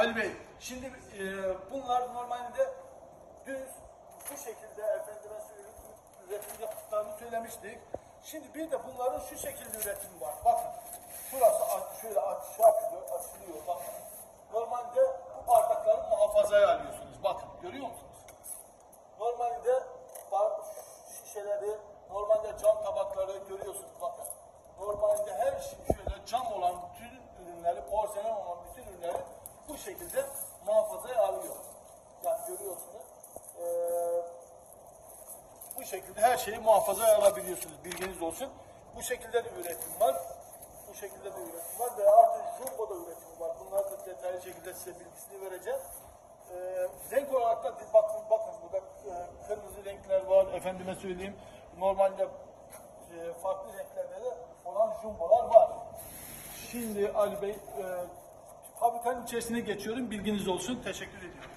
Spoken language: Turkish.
Ali Bey, şimdi e, bunlar normalde düz bu şekilde efendime söyleyeyim üretim yaptıklarını söylemiştik. Şimdi bir de bunların şu şekilde üretimi var. Bakın şurası şöyle aç, şey yapıyor, açılıyor bakın. Normalde bu bardakları muhafazaya alıyorsunuz. Bakın görüyor musunuz? Normalde bar şişeleri, normalde cam tabakları görüyorsunuz bakın. Normalde her şey şöyle cam olan bütün ürünleri, porselen olan bütün ürünleri bu şekilde muhafazaya alıyor. Yani görüyorsunuz. Ee, bu şekilde her şeyi muhafazaya alabiliyorsunuz. Bilginiz olsun. Bu şekilde de üretim var. Bu şekilde de üretim var ve artık Jumbo'da üretim var. Bunlar da detaylı şekilde size bilgisini vereceğim. Ee, renk olarak da bakın bakın burada e, kırmızı renkler var. Efendime söyleyeyim normalde e, farklı renklerde de olan jumbolar var. Şimdi Ali Bey e, fabrikanın içerisine geçiyorum. Bilginiz olsun. Teşekkür ediyorum.